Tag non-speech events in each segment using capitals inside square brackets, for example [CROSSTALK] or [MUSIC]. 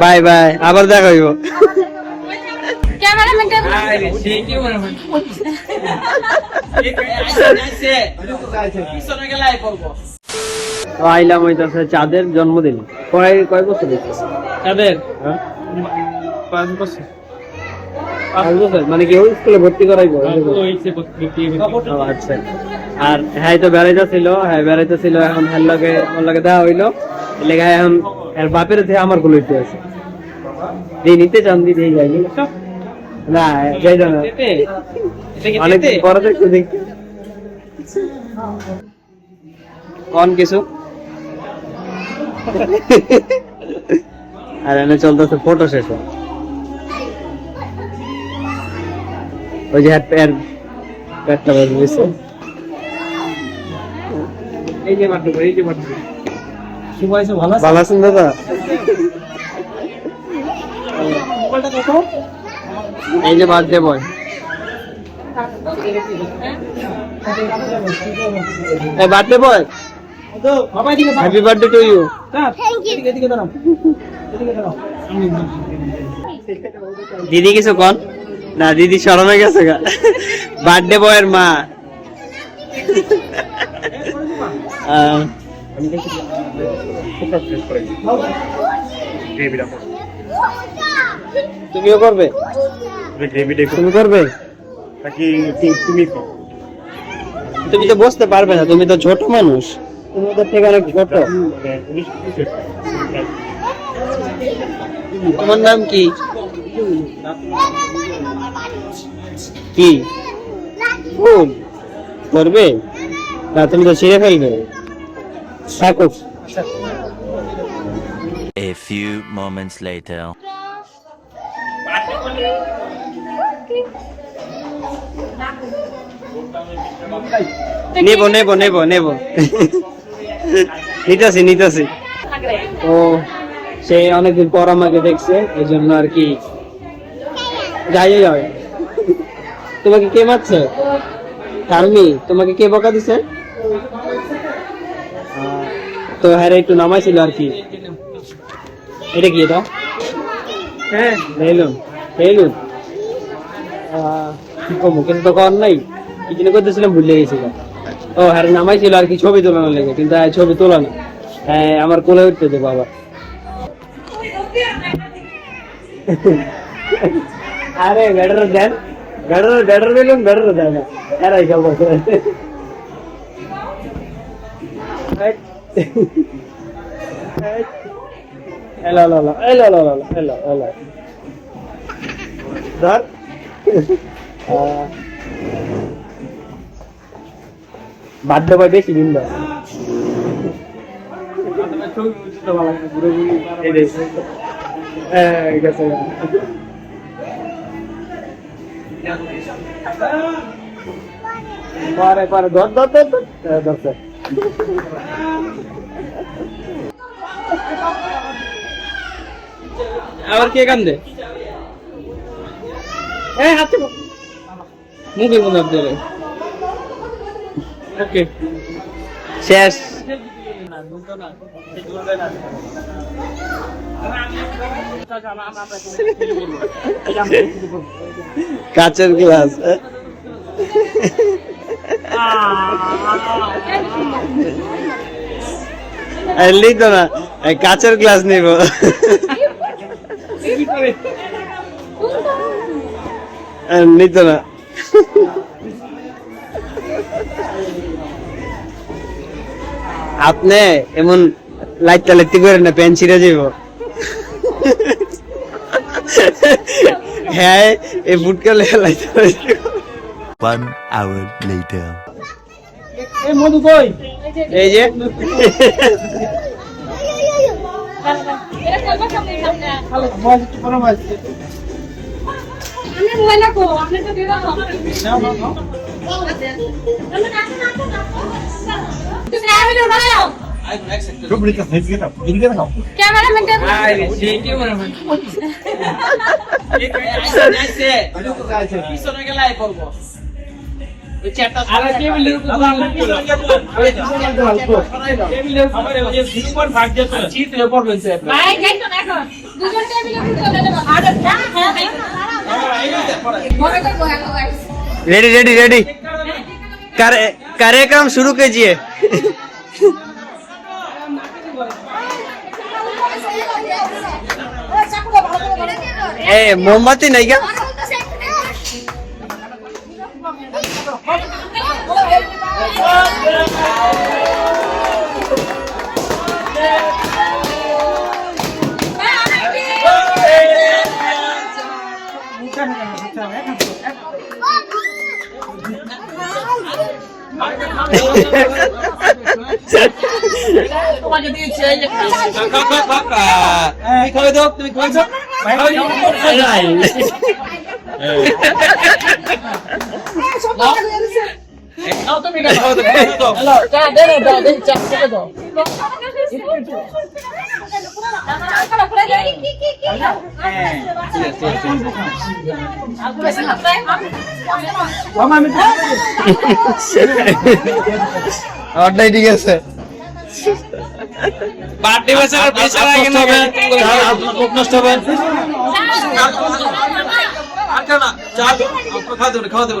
Bye bye আবার দেখা হইব। আইলাম হইতাছে চাঁদের জন্মদিন। কয় কয় বছর তাদের হ্যাঁ? পাঁচ বছর। মানে কি ওই স্কুলে ভর্তি করাই ও আচ্ছা। আর হ্যাঁ তো বেড়াইতে ছিল হ্যাঁ বেড়াইতে ছিল এখন হ্যার লগে আমার লগে দেখা হইল। লেখা এখন এর বাপের থেকে আমারগুলো আছে। দিয়ে নিতে চান দিতে যাইনি না যাই না অনেক পরে দেখতে দেখতে কোন কিছু? আর এনে চলতেছে ফটো সেশন ওই যে পেটটা বের হয়েছে এই যে মাত্র এই যে মাত্র ভালো দাদা? এই যে বাদ বয় বয় বার্থডে টু ইউ দিদি কিছু কন? না দিদি সরমে গেছে বার্থডে বয়ের মা। তুমিও করবে? তুমি করবে? তুমি তো বসতে পারবে না তুমি তো ছোট মানুষ। তুমি ওদের থেকে অনেক ছোট। তোমার নাম কি? কি? ফুল। করবে না তুমি তো ছিঁড়ে ফেলবে। থাকুক A few moments later. নেব নেব নেব নেব। নিতেছি নিতেছি ও সে অনেকদিন পর আমাকে দেখছে এই জন্য আর কি। যাই যাবে তোমাকে কে মারছে? তারমি তোমাকে কে বকা দিছে? তো হ্যাঁ একটু নামাইছিল আর কি। এটা কি এটা? হ্যাঁ। বেলুন বেলুন কি কমো কিন্তু তো কর নাই। কি যেন করতেছিলাম ভুলে গেছিলাম। ও হ্যাঁ নামাইছিল আর কি ছবি তোলানো লেগে কিন্তু ছবি তোলা না। হ্যাঁ আমার কোলে উঠতে দে বাবা আরে বেটার দেন। বেটার বেটার বেলুন বেটার দেন এরাই সব ধর। বাধ্য পাই বেশি দিন দাও হ্যাঁ, পারে পারে ধর ধর ধর ধর। হ্যাঁ, ধর আবার কে কান্দে? মুখের মধ্যে হাত ওকে। শেষ। কাচের গ্লাস। লিখতো না, এই কাচের গ্লাস নিব। নিত না। আপনি এমন লাইটটা লাইটতে করেন না প্যান ছিঁড়ে যাব হ্যাঁ এই ফুটকে লাইটটা One hour later. এই মধু কই? এই যে। এটা रेडी रेडी रेडी कार्यक्रम शुरू कीजिए। [LAUGHS] ए मोमबत्ती नहीं क्या? খাওয়া দাও তুমি খাওয়া দাও তুমি খাওয়া দাও ওটাই ঠিক আছে বার্থডে বাচ্চারা বেচারা এখানে খুব নষ্ট হবে আর কেন চা খাওয়া দেবে খাওয়া দেবে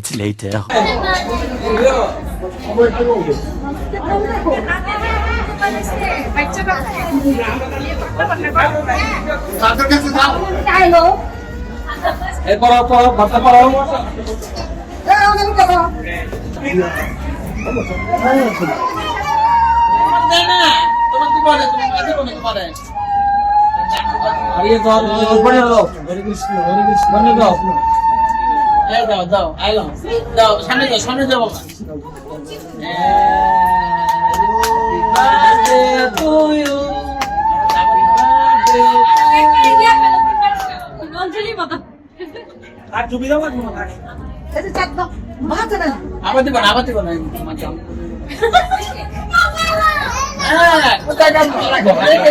চলে যা তোমার হাতে তোমার হাতে মুখ কোসো মুখ কোসো যা মুখ কোসো মুখ কোসো মুখ কোসো যা মুখ কোসো মুখ কোসো মুখ কোসো মুখ কোসো তো মুখ কোসো মুখ কোসো না না 15 minutes later. এই পড়ো পড়ো ভাবতে পড়ো আরে দাও উপরে দাও হরে কৃষ্ণ হরে কৃষ্ণ। মনে দাও। দাও দাও আইলো দাও সামনে যাও সামনে যাও আর চুপি দাও না আবার দিবা না আবার দিবা [LAUGHS] না হ্যাঁ কোথায় যাব রেখে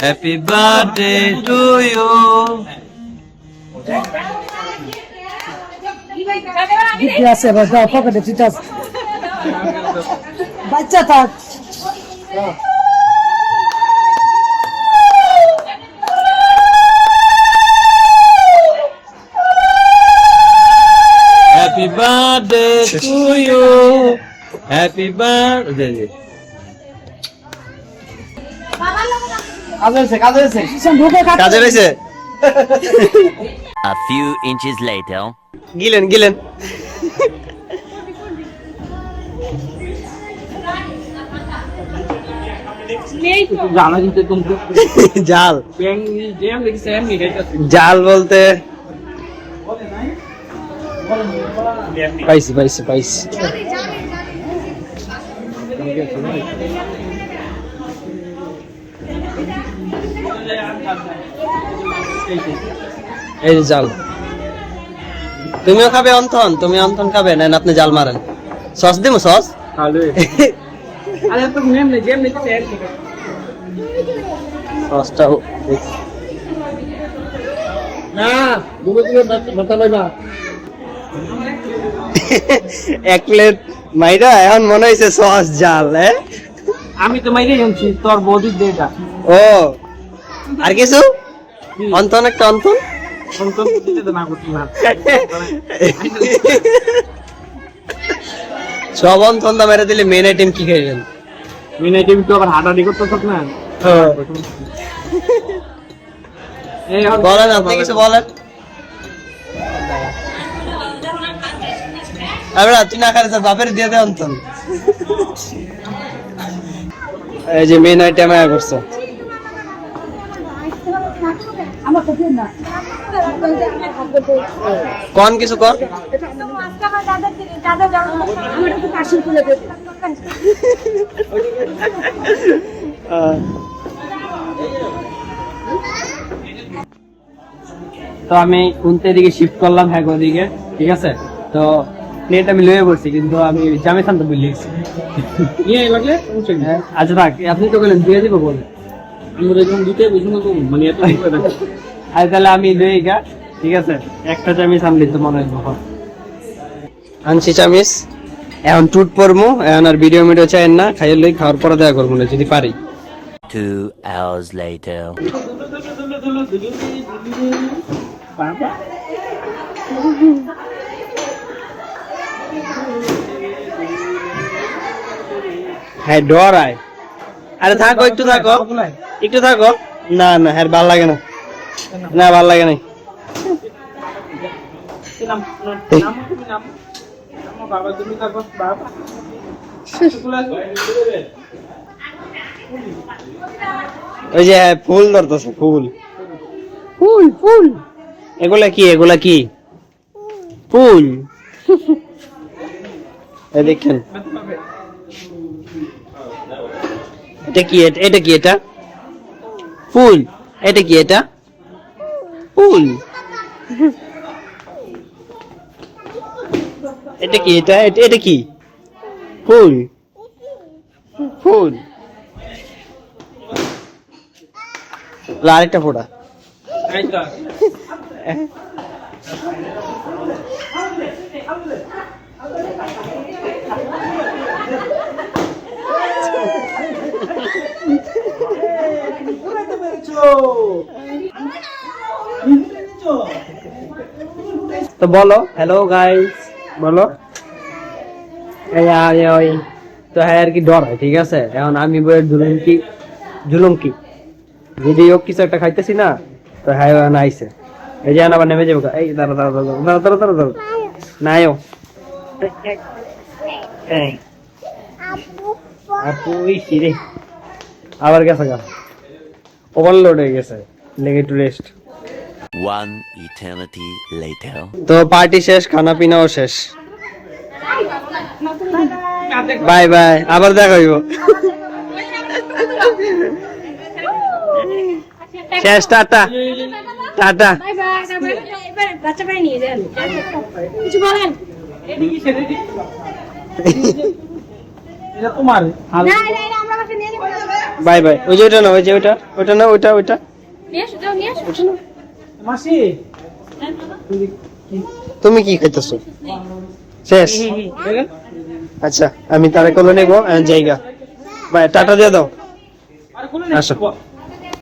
happy birthday to you আছে দাও পকেটে ঠিক আছে। বাচ্চা থাক। Happy birthday to you happy birthday খাচ্ছে কাজে রয়েছে A few inches later. গিলেন গিলেন। জাল জাল। বলতে? পাইছি পাইছি পাইছি। এই জাল। তুমিও খাবে অন্থন তুমি অন্থন খাবে না আপনি জাল মারেন। সস দিব সস? না মাথা লাগা [LAUGHS] এক প্লেট মাইরা এখন মনে হয়েছে সস জাল হ্যাঁ? আমি তো মাইরে জানছি তোর বৌদির দেটা ও। আর কিছু? অন্তন একটা অন্তন? সন্তান দিতে তো না করতে না সব অন্তন দা মেরে দিলে মেন আইটেম কি খাইবেন মিনে টিম তো আবার হাঁটাহাঁটি করতে থাক না? এখন বলেন আপনি কিছু বলেন। আমরা তুই না তোর বাপের দিয়ে দে অন্তন। এই যে মেন আইটেম আয়া করছ। কোন কিছু কর আমার একটু পার্সেল খুলে দেবে তো আমি উনতে দিকে শিফট করলাম হ্যাঁ ওদিকে ঠিক আছে? তো প্লেট আমি লয়ে পড়ছি কিন্তু আমি জামে শান্ত লিখছি। ইয়ে লাগলে হ্যাঁ, আচ্ছা থাক আপনি তো বললেন দিয়ে দিব বলে। আমরা যখন মানে এত আর তাহলে আমি গা। ঠিক আছে? একটা চামিচ আনলি তো মনে হয় আনছি চামিস এখন টুট পরমু এখন আর ভিডিও মিডিও চাই না খাইয়ে লই খাওয়ার পরে দেখা করব না যদি পারি। Two hours later. হ্যাঁ ডরায় আরে থাকো একটু থাকো। একটু থাকো। না না হ্যাঁ ভালো লাগে না। না ভালো লাগে না ওই যে হ্যাঁ, ফুল ধরতেছে ফুল। ফুল ফুল। এগুলা কি এগুলা কি? ফুল। [LAUGHS] দেখেন। এটা কি এটা- এটা কি এটা? ফুল। এটা কি এটা? ফুল। এটা কি এটা? এটা- এটা কি? ফুল। ফুল। আরেকটা ফোটা। [LAUGHS] তো বলো। হ্যালো গাইস বলো। ওই তো হ্যাঁ আর কি ডর হয় ঠিক আছে? এখন আমি বইয়ের জুলুম কি জুলুম কি যদি ও কিছু একটা খাইতেছি না তো হ্যাঁ আইসে এই যে আবার নেমে যাব এই দাঁড়া দাঁড়া দাঁড়া দাঁড়া দাঁড়া দাঁড়া দাঁড়া নাইও। এই। আপু আবার গেছে গা। ওভারলোড হয়ে গেছে লেগে একটু রেস্ট One eternity later. তো পার্টি শেষ খানা পিনাও শেষ। বাই বাই আবার দেখা হইব। শেষ টাটা। টাটা। বাই বাই এবার বাচ্চা ভাই নিয়ে যান কিছু বলেন এটা তোমার না না না আমরা বাসা নিয়ে যাব বাই বাই ওই যে ওটা না ওই যে ওটা ওটা না ওটা ওটা নিয়ে আসো যাও নিয়ে আসো। মাসি। তুমি কি? খাইতেছো? শেষ? আচ্ছা আমি তারে কলো নেব জায়গা। বাই টাটা দিয়ে দাও। আসো।